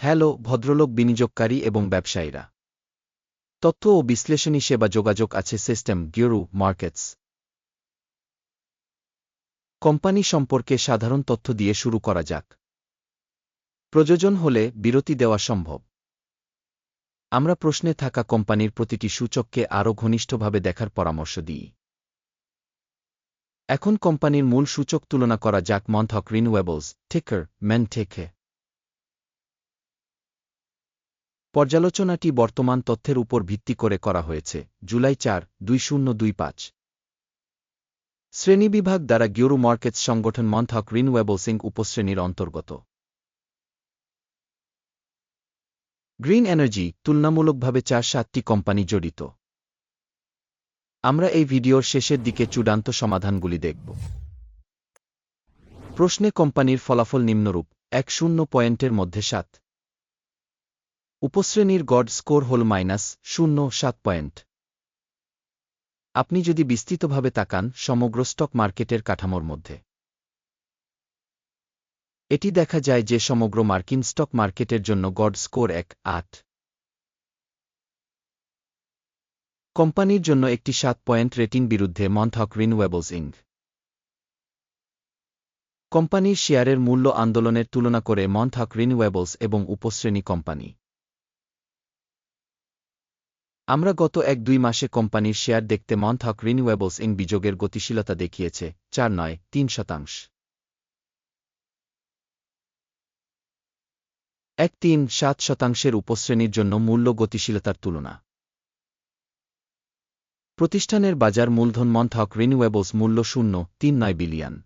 Hello, ভদ্রলোক, বিনিয়োগকারী এবং ব্যবসায়ীরা। তথ্য ও বিশ্লেষণী সেবা যোগাযোগ আছে সিস্টেম গিওরু মার্কেটস। কোম্পানি সম্পর্কে সাধারণ তথ্য দিয়ে শুরু করা যাক। প্রয়োজন হলে বিরতি দেওয়া সম্ভব। আমরা প্রশ্নে থাকা কোম্পানির প্রতিটি সূচককে আরও ঘনিষ্ঠভাবে দেখার পরামর্শ দিই। এখন কোম্পানির মূল সূচক তুলনা করা যাক মন্থক, রিনিউয়েবলস, টিকার ম্যান টেকে পর্যালোচনাটি বর্তমান তথ্যের উপর ভিত্তি করে করা হয়েছে, জুলাই চার, দুই শূন্য দুই পাঁচ। শ্রেণীবিভাগ দ্বারা গিওরু মার্কেটস সংগঠন মন্থক রিনিউয়েবলসিং উপশ্রেণীর অন্তর্গত। গ্রিন এনার্জি তুলনামূলকভাবে চার সাতটি কোম্পানি জড়িত। আমরা এই ভিডিওর শেষের দিকে চূড়ান্ত সমাধানগুলি দেখব। প্রশ্নে কোম্পানির ফলাফল নিম্নরূপ, এক শূন্য পয়েন্টের মধ্যে সাত। উপশ্রেণীর গড স্কোর হল মাইনাস শূন্য সাত পয়েন্ট। আপনি যদি বিস্তৃতভাবে তাকান সমগ্র স্টক মার্কেটের কাঠামোর মধ্যে। এটি দেখা যায় যে সমগ্র মার্কিন স্টক মার্কেটের জন্য গড স্কোর এক, আট। কোম্পানির জন্য একটি সাত পয়েন্ট রেটিং বিরুদ্ধে মন্থক রিনিউয়েবলস ইং কোম্পানির শেয়ারের মূল্য আন্দোলনের তুলনা করে মন্থক রিনিউয়েবলস এবং উপশ্রেণী কোম্পানি। আমরা গত এক দুই মাসে কোম্পানির শেয়ার দেখতে মন্থক রিনিউয়েবলস ইং বিযোগের গতিশীলতা দেখিয়েছে, চার নয়, তিন শতাংশ। এক তিন সাত শতাংশের উপশ্রেণীর জন্য মূল্য গতিশীলতার তুলনা। প্রতিষ্ঠানের বাজার মূলধন মন্থক রিনিউয়েবলস মূল্য শূন্য, তিন নয় বিলিয়ন।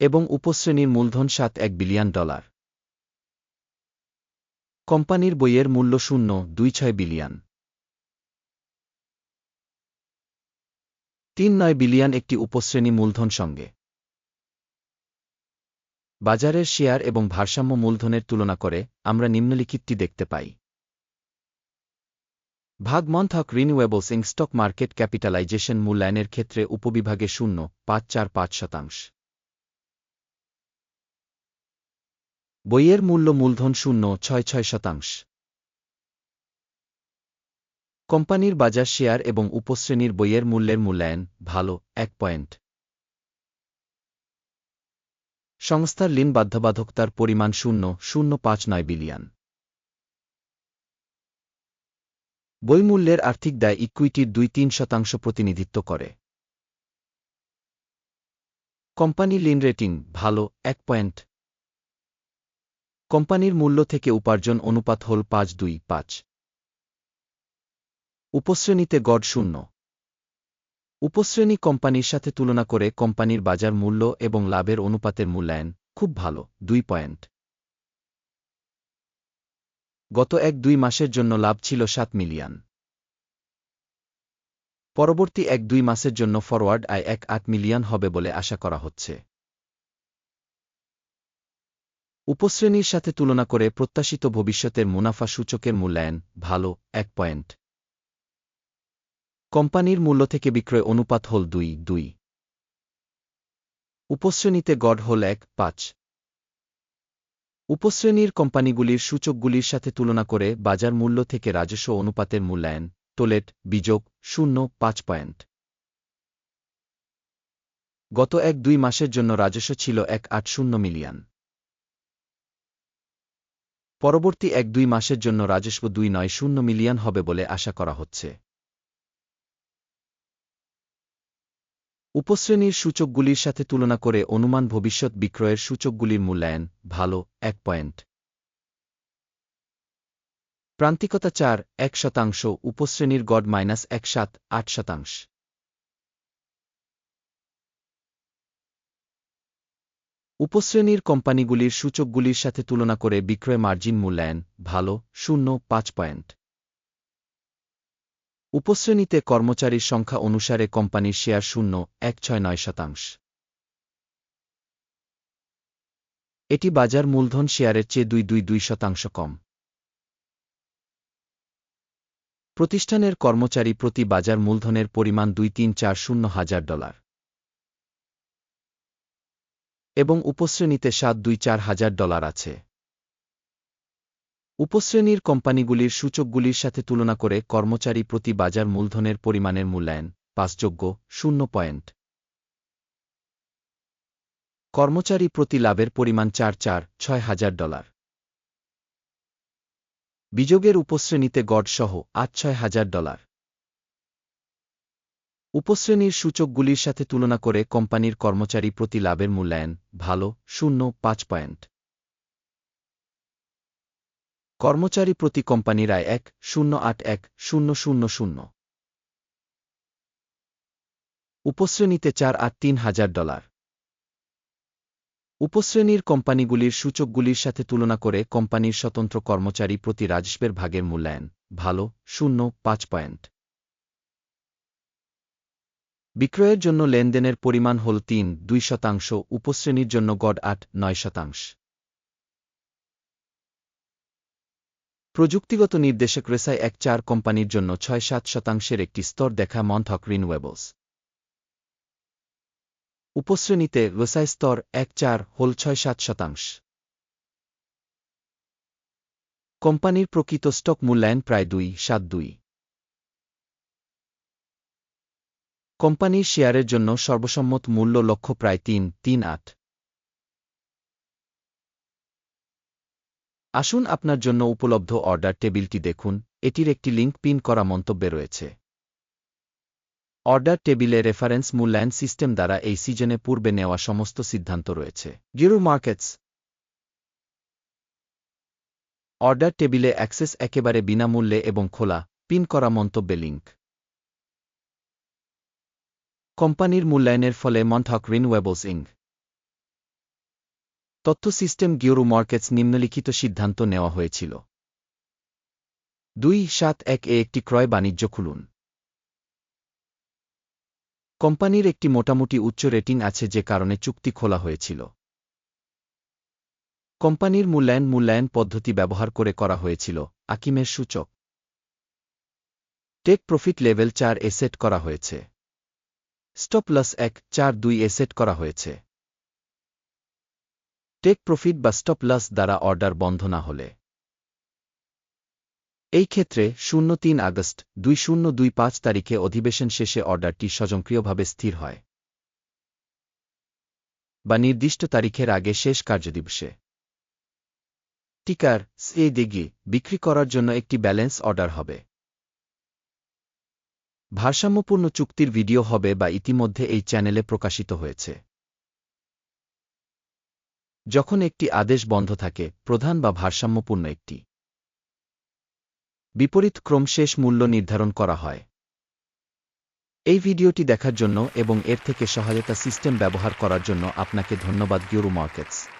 এবং উপশ্রেণীর মূলধন সাত এক বিলিয়ন ডলার। কোম্পানির বইয়ের মূল্য শূন্য, দুই ছয় বিলিয়ন। তিন নয় বিলিয়ন একটি উপশ্রেণী মূলধন সঙ্গে। বাজারের শেয়ার এবং ভারসাম্য মূলধনের তুলনা করে আমরা নিম্নলিখিতটি দেখতে পাই। ভাগ মন্থক রিনিউয়েবলস ইং স্টক মার্কেট ক্যাপিটালাইজেশন মূল্যায়নের ক্ষেত্রে উপবিভাগে শূন্য, পাঁচ চার পাঁচ শতাংশ। বইয়ের মূল্য মূলধন শূন্য, ছয় ছয় শতাংশ। কোম্পানির বাজার শেয়ার এবং উপশ্রেণীর বইয়ের মূল্যের মূল্যায়ন, ভালো, এক পয়েন্ট। সংস্থার ঋণ বাধ্যবাধকতার পরিমাণ শূন্য শূন্য পাঁচ নয় বিলিয়ন। বইমূল্যের আর্থিক দায় ইকুইটির দুই, তিন শতাংশ প্রতিনিধিত্ব করে। কোম্পানি লিন রেটিং, ভালো, এক পয়েন্ট। কোম্পানির মূল্য থেকে উপার্জন অনুপাত হল পাঁচ দুই পাঁচ। উপশ্রেণীতে গড় শূন্য। উপশ্রেণী কোম্পানির সাথে তুলনা করে কোম্পানির বাজার মূল্য এবং লাভের অনুপাতের মূল্যায়ন খুব ভালো, দুই পয়েন্ট। গত এক দুই মাসের জন্য লাভ ছিল সাত মিলিয়ন। পরবর্তী এক দুই মাসের জন্য ফরওয়ার্ড আয় এক আট মিলিয়ন হবে বলে আশা করা হচ্ছে। উপশ্রেণীর সাথে তুলনা করে প্রত্যাশিত ভবিষ্যতের মুনাফা সূচকের মূল্যায়ন ভালো, এক পয়েন্ট। কোম্পানির মূল্য থেকে বিক্রয় অনুপাত হল দুই দুই। উপশ্রেণীতে গড় হল এক, পাঁচ। উপশ্রেণীর কোম্পানিগুলির সূচকগুলির সাথে তুলনা করে বাজার মূল্য থেকে রাজস্ব অনুপাতের মূল্যায়ন টোলেট বিযোগ, শূন্য, পাঁচ পয়েন্ট। গত এক দুই মাসের জন্য রাজস্ব ছিল এক আট শূন্য মিলিয়ন। পরবর্তী এক দুই মাসের জন্য রাজস্ব দুই নয় শূন্য মিলিয়ন হবে বলে আশা করা হচ্ছে। উপশ্রেণীর সূচকগুলির সাথে তুলনা করে অনুমান ভবিষ্যৎ বিক্রয়ের সূচকগুলির মূল্যায়ন ভালো, এক পয়েন্ট। প্রান্তিকতা চার, এক শতাংশ, উপশ্রেণীর গড় মাইনাস এক সাত, আট শতাংশ। উপশ্রেণীর কোম্পানিগুলির সূচকগুলির সাথে তুলনা করে বিক্রয় মার্জিন মূল্যায়ন ভালো, শূন্য, পাঁচ পয়েন্ট। উপশ্রেণীতে কর্মচারীর সংখ্যা অনুসারে কোম্পানির শেয়ার শূন্য, এক ছয় নয় শতাংশ। এটি বাজার মূলধন শেয়ারের চেয়ে দুই দুই দুই শতাংশ কম। প্রতিষ্ঠানের কর্মচারী প্রতি বাজার মূলধনের পরিমাণ দুই তিন চার শূন্য হাজার ডলার। এবং উপশ্রেণীতে সাত দুই চার হাজার ডলার আছে। উপশ্রেণীর কোম্পানিগুলির সূচকগুলির সাথে তুলনা করে কর্মচারী প্রতি বাজার মূলধনের পরিমাণের মূল্যায়ন পাঁচযোগ্য, শূন্য পয়েন্ট। কর্মচারী প্রতি লাভের পরিমাণ চার চার, ছয় হাজার ডলার। বিযোগের উপশ্রেণীতে গড় সহ আট ছয় হাজার ডলার। উপশ্রেণীর সূচকগুলির সাথে তুলনা করে কোম্পানির কর্মচারী প্রতি লাভের মূল্যায়ন ভালো, শূন্য, পাঁচ পয়েন্ট। কর্মচারী প্রতি কোম্পানির আয় এক, শূন্য আট এক, শূন্য শূন্য শূন্য। উপশ্রেণীতে চার আট তিন হাজার ডলার। উপশ্রেণীর কোম্পানিগুলির সূচকগুলির সাথে তুলনা করে কোম্পানির স্বতন্ত্র কর্মচারী প্রতি রাজস্বের ভাগের মূল্যায়ন ভালো, শূন্য, পাঁচ পয়েন্ট। বিক্রয়ের জন্য লেনদেনের পরিমাণ হল তিন, দুই শতাংশ, উপশ্রেণীর জন্য গড় আট, নয় শতাংশ। প্রযুক্তিগত নির্দেশক রেসাই এক চার কোম্পানির জন্য ছয় সাত শতাংশের একটি স্তর দেখা মন্থক রিনওয়েবলস উপশ্রেণীতে রেসাই স্তর এক চার, হোল ছয় সাত শতাংশ। কোম্পানির প্রকৃত স্টক মূল্যায়ন প্রায় দুই, সাত দুই। কোম্পানির শেয়ারের জন্য সর্বসম্মত মূল্য লক্ষ্য প্রায় তিন তিন আট। আসুন আপনার জন্য উপলব্ধ অর্ডার টেবিলটি দেখুন, এটির একটি লিঙ্ক পিন করা মন্তব্যে রয়েছে। অর্ডার টেবিলে রেফারেন্স মূল্যায়ন সিস্টেম দ্বারা এই সিজনে পূর্বে নেওয়া সমস্ত সিদ্ধান্ত রয়েছে। Zero markets. অর্ডার টেবিলে অ্যাক্সেস একেবারে বিনামূল্যে এবং খোলা, পিন করা মন্তব্যে লিঙ্ক। কোম্পানির মূল্যায়নের ফলে মন্থক রিনওয়েবলস ইং। তথ্য সিস্টেম গিওরু মার্কেটস নিম্নলিখিত সিদ্ধান্ত নেওয়া হয়েছিল। দুই সাত এক এ একটি ক্রয় বাণিজ্য খুলুন। কোম্পানির একটি মোটামুটি উচ্চ রেটিং আছে যে কারণে চুক্তি খোলা হয়েছিল। কোম্পানির মূল্যায়ন মূল্যায়ন পদ্ধতি ব্যবহার করে করা হয়েছিল, আকিমের সূচক। টেক প্রফিট লেভেল চার এ সেট করা হয়েছে। স্টপ লস এক চার দুই এ সেট করা হয়েছে। টেক প্রফিট বা স্টপ লস দ্বারা অর্ডার বন্ধ না হলে। এই ক্ষেত্রে শূন্য তিন আগস্ট দুই শূন্য দুই পাঁচ তারিখে অধিবেশন শেষে অর্ডারটি স্বয়ংক্রিয়ভাবে স্থির হয়। বা নির্দিষ্ট তারিখের আগে শেষ কার্যদিবসে। টিকার সে দিগি বিক্রি করার জন্য একটি ব্যালেন্স অর্ডার হবে। ভারসাম্যপূর্ণ চুক্তির ভিডিও হবে বা ইতিমধ্যে এই চ্যানেলে প্রকাশিত হয়েছে। যখন একটি আদেশ বন্ধ থাকে, প্রধান বা ভারসাম্যপূর্ণ একটি। বিপরীত ক্রম শেষ মূল্য নির্ধারণ করা হয়। এই ভিডিওটি দেখার জন্য এবং এর থেকে সহায়তা সিস্টেম ব্যবহার করার জন্য আপনাকে ধন্যবাদ গিউরু মার্কেটস।